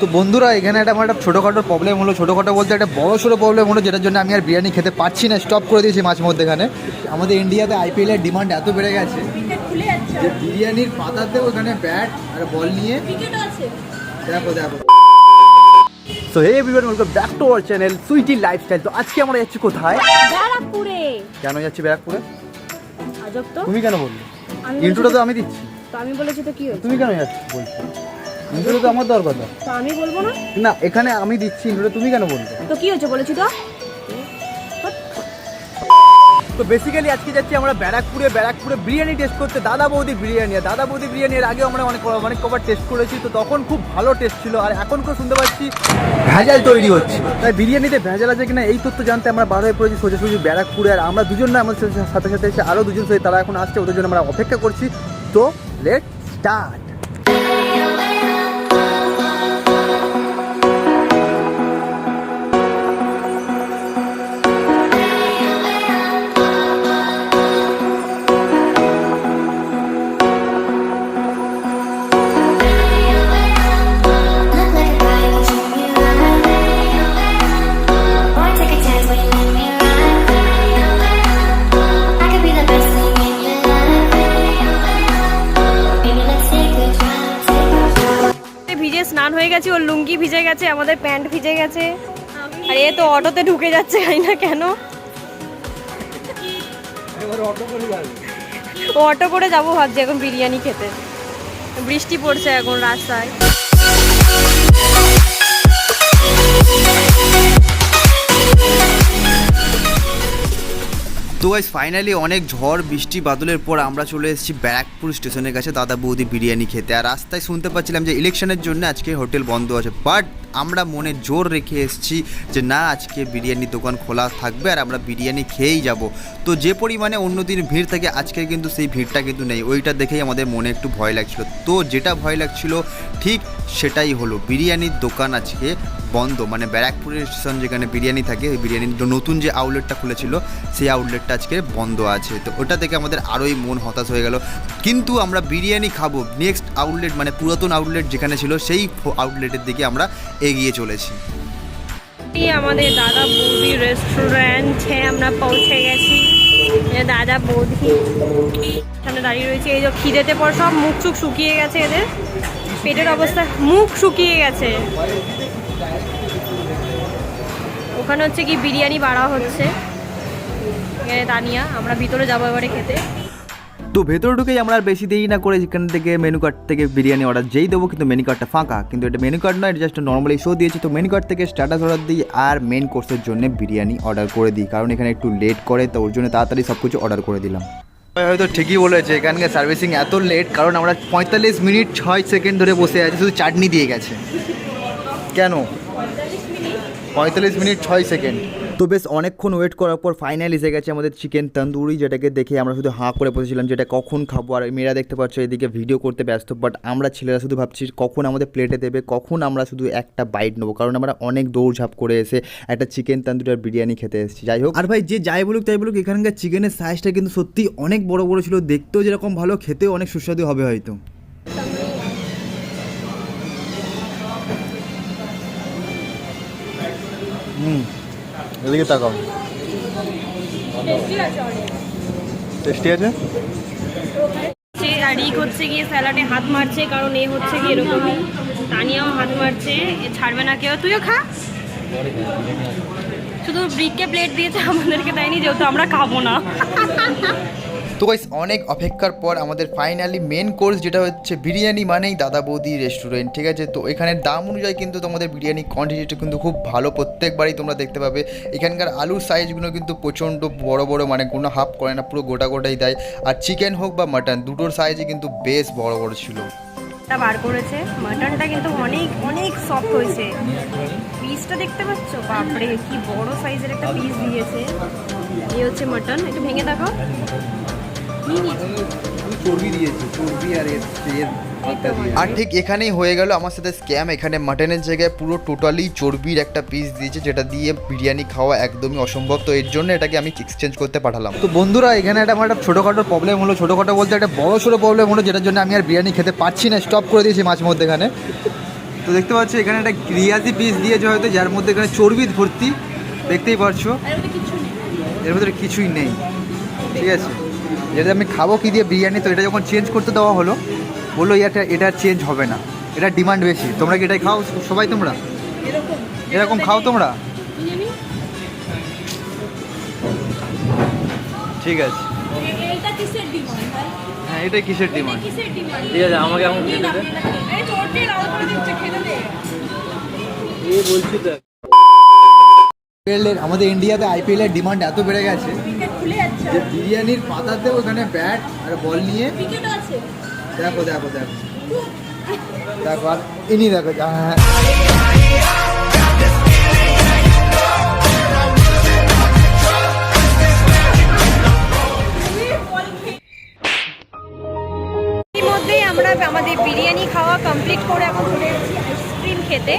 তো বন্ধুরা এখানে একটা আমার একটা ছোটোখাটো প্রবলেম হলো। ছোটোখাটো বলতে একটা বড় সড়ো প্রবলেম হলো যেটার জন্য আমি আর বিরিয়ানি খেতে পারছি না স্টপ করে দিয়েছি মাঝ মধ্যে এখানে। আমাদের ইন্ডিয়াতে আইপিএলের ডিমান্ড এত বেড়ে গেছে যে বিরিয়ানির পাতাতে ওখানে ব্যাট আর বল নিয়ে দেখো দেখো। তো hey everyone welcome back to our channel Sweety lifestyle তো আজকে আমরা যাচ্ছি কোথায়? ব্যারাকপুরে। কেন যাচ্ছি ব্যারাকপুরে? আজব তো। তুমি কেন বললে? ইন্ট্রোটা তো আমি দিচ্ছি। তো আমি বলেছি তো কি তুমি কেন যাচ্ছি বলছো? ইন্ট্রোটা তো আমার দরকার না। তো আমি বলব না? না এখানে আমি দিচ্ছি ইন্ট্রোটা তুমি কেন বলবে তো কি হয়েছে বলেছি তো? তো বেসিক্যালি আজকে যাচ্ছি আমরা ব্যারাকপুরে ব্যারাকপুরে বিরিয়ানি টেস্ট করতে। দাদা বৌদি বিরিয়ানি আর দাদা বৌদি বিরিয়ানি এর আগে আমরা অনেক অনেক কবার টেস্ট করেছি তো তখন খুব ভালো টেস্ট ছিল। আর এখন কেউ শুনতে পাচ্ছি ভেজাল তৈরি হচ্ছে। তাই বিরিয়ানিতে ভেজাল আছে কিনা এই তথ্য জানতে আমরা বার হয়ে পড়েছি সোজা সোজাসুজি ব্যারাকপুরে। আর আমরা দুজন না আমাদের সাথে- সাথে সাথে এসে আরও দুজন সাথে তারা এখন আসছে ওদের জন্য আমরা অপেক্ষা করছি। তো লেট স্টার্ট গেছে ওর লুঙ্গি ভিজে গেছে আমাদের প্যান্ট ভিজে গেছে। আর এ তো অটোতে ঢুকে যাচ্ছে তাই না কেন? ও অটো করে যাব ভাবছি এখন বিরিয়ানি খেতে। বৃষ্টি পড়ছে এখন রাস্তায়। তো গাইজ ফাইনালি অনেক ঝড়, বৃষ্টি, বাদলের পর আমরা চলে এসেছি ব্যারাকপুর স্টেশনের কাছে দাদা বৌদি বিরিয়ানি খেতে। আর রাস্তায় শুনতে পাচ্ছিলাম যে ইলেকশনের জন্য আজকে হোটেল বন্ধ আছে বাট আমরা মনে জোর রেখে এসেছি যে না, আজকে বিরিয়ানির দোকান খোলা থাকবে আর আমরা বিরিয়ানি খেয়েই যাব। তো যে পরিমাণে অন্যদিন ভিড় থাকে, আজকে কিন্তু সেই ভিড়টা কিন্তু নেই। ওইটা দেখেই আমাদের মনে একটু ভয় লাগছিল। তো যেটা ভয় লাগছিল, ঠিক সেটাই হলো, বিরিয়ানির দোকান আজকে বন্ধ। মানে ব্যারাকপুরের স্টেশন যেখানে বিরিয়ানি থাকে, ওই বিরিয়ানির নতুন যে আউটলেটটা খুলেছিল, সেই আউটলেটটা আজকে বন্ধ আছে। তো ওটা থেকে আমাদের আরোই মন হতাশ হয়ে গেল। কিন্তু আমরা বিরিয়ানি খাব। নেক্সট আউটলেট মানে পুরাতন আউটলেট যেখানে ছিল, সেই আউটলেটের দিকে আমরা এগিয়ে চলেছি। আমাদের দাদা বৌদি রেস্টুরেন্টে আমরা পৌঁছে গেছি। দাদা বৌদি এখানে দাঁড়িয়ে রয়েছে। এই যে খিদেতে পর সব মুখ চুখ শুকিয়ে গেছে এদের। পেটের অবস্থা মুখ শুকিয়ে গেছে। ওখানে হচ্ছে কি বিরিয়ানি বাড়া হচ্ছে। দানিয়া আমরা ভিতরে যাব এবারে খেতে। তো ভেতরে ঢুকেই আমরা আর বেশি দেরি না করে যেখান থেকে মেনু কার্ড থেকে বিরিয়ানি অর্ডার যেই দেবো, কিন্তু মেনু কার্ডটা ফাঁকা। কিন্তু এটা মেনু কার্ড নয়, এটা জাস্ট নর্মালি শো দিয়েছি। তো মেনু কার্ড থেকে স্ট্যাটাস অর্ডার দিই আর মেন কোর্সের জন্য বিরিয়ানি অর্ডার করে দিই। কারণ এখানে একটু লেট করে, তো ওর জন্য তাড়াতাড়ি সব কিছু অর্ডার করে দিলাম। হয়তো ঠিকই বলেছে, এখানকার সার্ভিসিং এত লেট কারণ আমরা পঁয়তাল্লিশ মিনিট ছয় সেকেন্ড ধরে বসে আছি, শুধু চাটনি দিয়ে গেছে। কেন? পঁয়তাল্লিশ মিনিট ছয় সেকেন্ড। তো বেশ অনেকক্ষণ ওয়েট করার পর ফাইনাল এসে গেছে আমাদের চিকেন তন্দুরি যেটাকে দেখে আমরা শুধু হাঁ করে বসেছিলাম যেটা কখন খাব। আর মেয়েরা দেখতে পাচ্ছ এদিকে ভিডিও করতে ব্যস্ত বাট আমরা ছেলেরা শুধু ভাবছি কখন আমাদের প্লেটে দেবে কখন আমরা শুধু একটা বাইট নেব। কারণ আমরা অনেক দৌড়ঝাঁপ করে এসে একটা চিকেন তন্দুরি আর বিরিয়ানি খেতে এসেছি। যাই হোক। আর ভাই যে যাই বলুক তাই বলুক এখানকার চিকেনের সাইজটা কিন্তু সত্যি অনেক বড় বড় ছিল। দেখতেও যেরকম ভালো খেতেও অনেক সুস্বাদু হবে হয়তো। হুম। এদিকে তাকাও। টেস্টি আছে আর ই হচ্ছে গিয়ে স্যালাডে হাত মারছে কারণ এ হচ্ছে গিয়ে এরকমই। তানিয়াও হাত মারছে এ ছাড়বে না কেউ। তুইও খা। শুধু ব্রিককে প্লেট দিয়েছে আমাদেরকে দেয়নি যেহেতু আমরা খাব না। তো গাইস অনেক অপেক্ষার পর আমাদের ফাইনালি মেন কোর্স যেটা হচ্ছে বিরিয়ানি মানেই দাদা বৌদি রেস্টুরেন্ট ঠিক আছে? তো এখানের দাম অনুযায়ী কিন্তু তোমাদের বিরিয়ানি কোয়ান্টিটিটা কিন্তু খুব ভালো। প্রত্যেকবারই তোমরা দেখতে পাবে। এখানকার আলুর সাইজগুলো কিন্তু প্রচণ্ড বড় বড় মানে কোনো হাফ করে না, পুরো গোটা, গোটাই দেয়। আর চিকেন হোক বা মাটন দুটোর সাইজই কিন্তু বেশ বড় বড় ছিল। বার করেছে। মাটনটা কিন্তু অনেক অনেক সফট হয়েছে। পিসটা দেখতে পাচ্ছ? বাপরে, কি বড় সাইজের একটা পিস দিয়েছে। এই হচ্ছে মাটন একটু ভেঙে দেখো চর্বি দিয়েছি চর্বি আর এর আর ঠিক এখানেই হয়ে গেল আমার সাথে স্ক্যাম এখানে মাটনের জায়গায় পুরো টোটালি চর্বির একটা পিস দিয়েছে যেটা দিয়ে বিরিয়ানি খাওয়া একদমই অসম্ভব। তো এর জন্য এটাকে আমি এক্সচেঞ্জ করতে পাঠালাম। তো বন্ধুরা এখানে একটা আমার একটা ছোটোখাটো প্রবলেম হলো। ছোটোখাটো বলতে একটা বড় সড়ো প্রবলেম হলো যেটার জন্য আমি আর বিরিয়ানি খেতে পারছি না। স্টপ করে দিয়েছি মাঝ মধ্যে এখানে। তো দেখতে পাচ্ছ এখানে একটা রিয়াজি পিস দিয়েছে হয়তো যার মধ্যে এখানে চর্বি ভর্তি। দেখতেই পারছ। এর ভিতরে কিছুই নেই। ঠিক আছে। যেটা আমি খাব কি দিয়ে বিরিয়ানি তো এটা যখন চেঞ্জ করতে দেওয়া হলো বলল এটা এটা চেঞ্জ হবে না। এটা ডিমান্ড বেশি। তোমরা কি এটাই খাও? সবাই তোমরা? এরকম। খাও তোমরা? ঠিক আছে। এটা কিসের ডিমান্ড ভাই? হ্যাঁ এটাই কিসের ডিমান্ড ঠিক আছে আমাকে এখন খেতে দে। এ বলছি তো আইপিএলের আমাদের ইন্ডিয়াতে আইপিএলের ডিমান্ড এত বেড়ে গেছে। যে বিরিয়ানির পাতাতে ওখানে ব্যাট আর বল নিয়ে দেখো দেখো দেখো। দেখো আর ইনি দেখো হ্যাঁ ইতিমধ্যেই আমরা আমাদের বিরিয়ানি খাওয়া কমপ্লিট করে এখন চলে আইসক্রিম খেতে।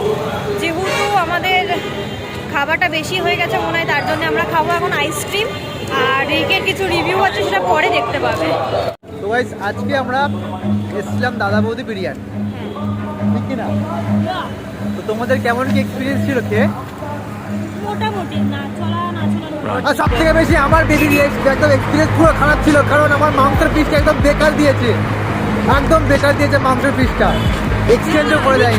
যেহেতু আমাদের খাবারটা বেশি হয়ে গেছে মনে হয় তার জন্য আমরা খাব এখন আইসক্রিম। আর রিকের কিছু রিভিউ আছে সেটা পরে দেখতে পাবে। তো গাইস আজকে আমরা এসেছিলাম দাদা বৌদি বিরিয়ানি। ঠিক না? তো তোমাদের কেমন কি এক্সপিরিয়েন্স ছিল খেয়ে মোটামুটি না চলা না চলা আর সব থেকে বেশি আমার বেশি একদম এক্সপিরিয়েন্স পুরো খারাপ ছিল কারণ আমার মাংসের পিসটা একদম বেকার দিয়েছে। একদম বেকার দিয়েছে মাংসের পিসটা এক্সচেঞ্জও করে দেয়নি।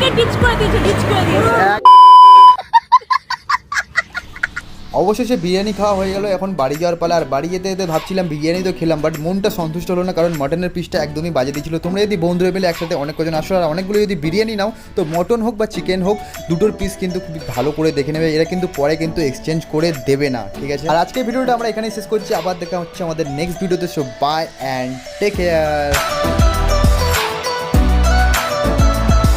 অবশেষে বিরিয়ানি খাওয়া হয়ে গেল, এখন বাড়ি যাওয়ার পালা। আর বাড়ি যেতে যেতে ভাবছিলাম বিরিয়ানি তো খেলাম বাট মনটা সন্তুষ্ট হলো না, কারণ মটনের পিসটা একদমই বাজে দিয়েছিল। তোমরা যদি বন্ধুরা পেলে একসাথে অনেক কজন আসো, আর অনেকগুলো যদি বিরিয়ানি নাও, তো মটন হোক বা চিকেন হোক, দুটোর পিস কিন্তু খুবই ভালো করে দেখে নেবে। এরা কিন্তু পরে কিন্তু এক্সচেঞ্জ করে দেবে না, ঠিক আছে? আর আজকের ভিডিওটা আমরা এখানেই শেষ করছি। আবার দেখা হচ্ছে আমাদের নেক্সট ভিডিওতে so bye and take care